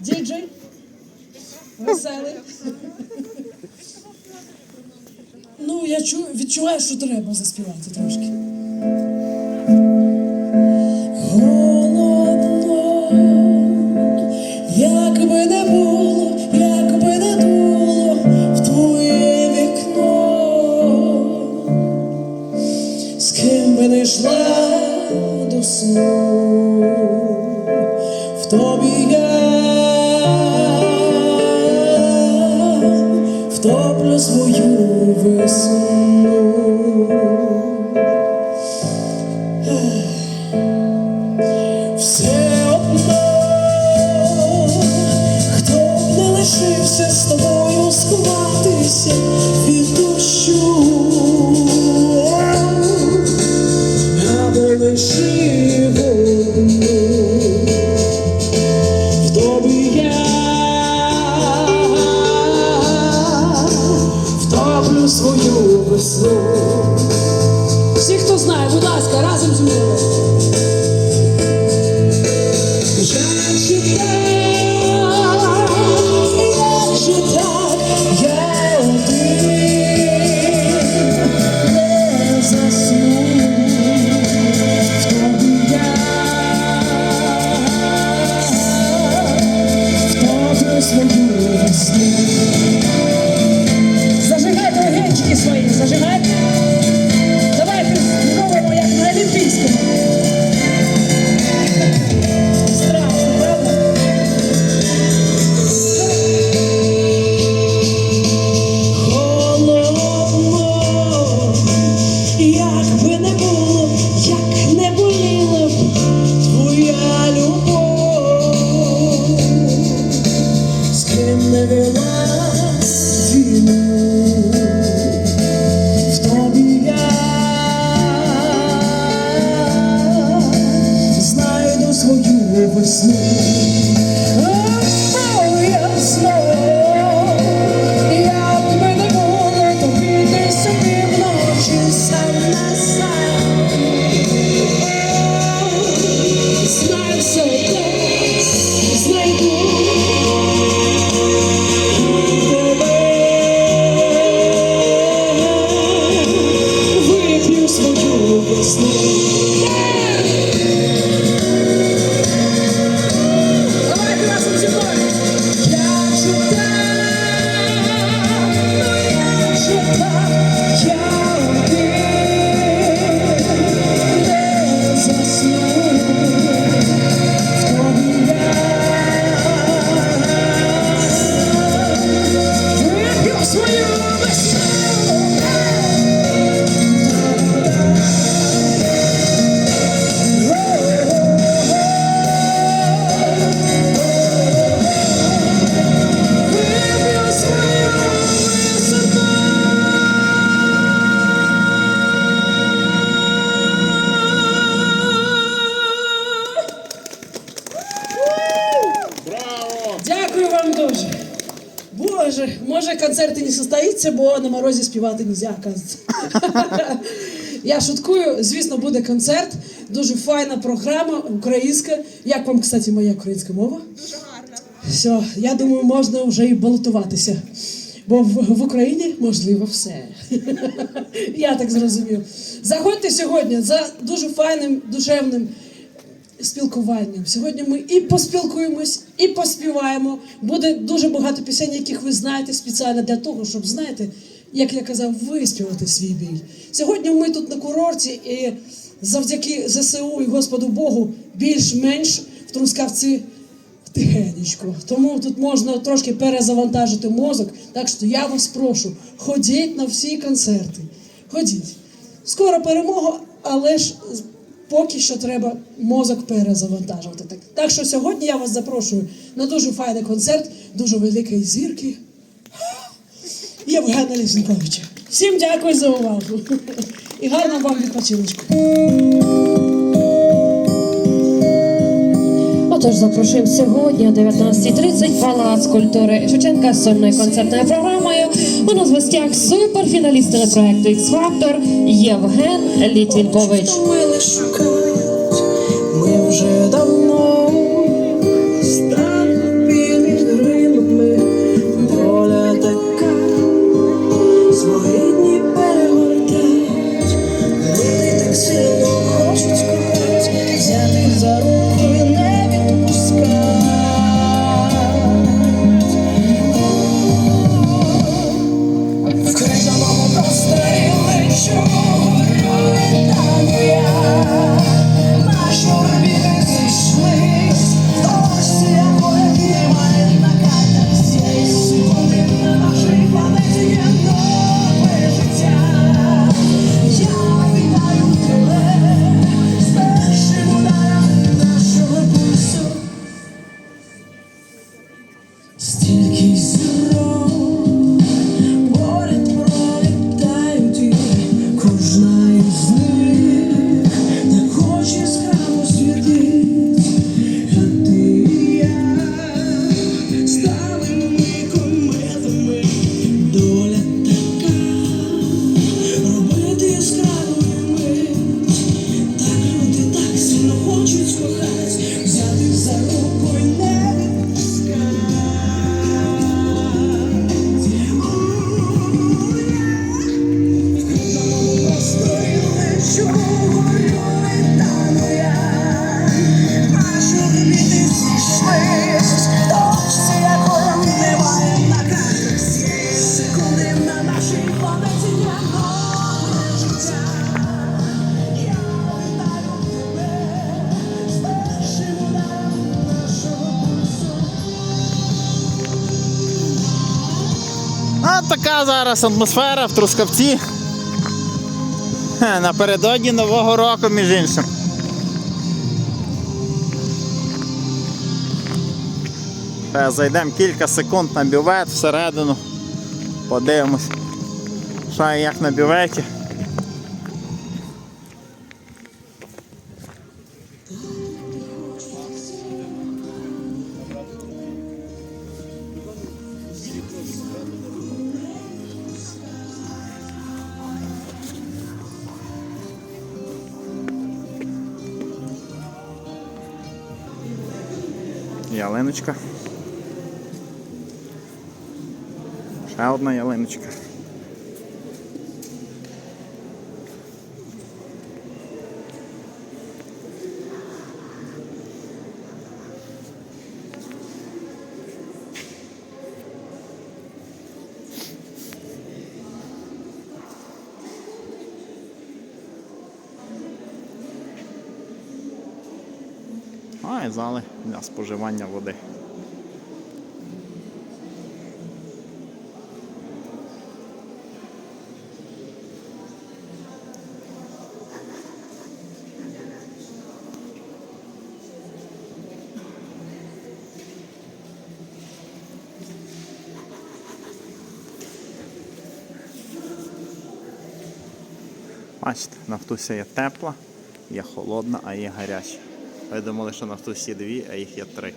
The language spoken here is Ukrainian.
Діджей. Веселий. Ну, я чую, відчуваю, що треба заспівати трошки. Голодно, як би не було, з тобою сховатися від дощу, або одну, в тобі я втоплю свою весну. Всі, хто знає, будь ласка, разом зі мною. isso aí, essa весну. Давайте Боже, може концерт і не состоїться, бо на морозі співати не можна. Я шуткую, звісно, буде концерт. Дуже файна програма, українська. Як вам, кстати, моя українська мова? Дуже гарно. Все, я думаю, можна вже і балотуватися. Бо в, в Україні можливо все. я так зрозумів. Заходьте сьогодні за дуже файним, душевним спілкуванням. Сьогодні ми і поспілкуємось, і поспіваємо. Буде дуже багато пісень, яких ви знаєте спеціально для того, щоб знаєте, як я казав, виспівати свій біль. Сьогодні ми тут на курорті і завдяки ЗСУ і Господу Богу більш-менш в Трускавці тихенечко. Тому тут можна трошки перезавантажити мозок. Так що я вас прошу, ходіть на всі концерти. Ходіть. Скоро перемога, але ж поки що треба мозок перезавантажувати. Так, так що сьогодні я вас запрошую на дуже файний концерт, дуже великої зірки Євгена Лісенковича. Всім дякую за увагу. І гарного вам відпочиночку. Отож, запрошуємо сьогодні о 19.30 Палац культури Шевченка з сольною концертною програмою. У нас в гостях суперфіналісти проекту X-Factor Євген Літвінкович. Ми вже давно А така зараз атмосфера в Трускавці. Напередодні Нового року, між іншим. Зайдемо кілька секунд на бювет всередину. Подивимось, що як на бюветі. Ялиночка. Ще одна ялиночка. А, зали для споживання води. Бачите, нафтуся є тепла, є холодна, а є гаряча. Ви думали, що на нафтусі дві, а їх є три.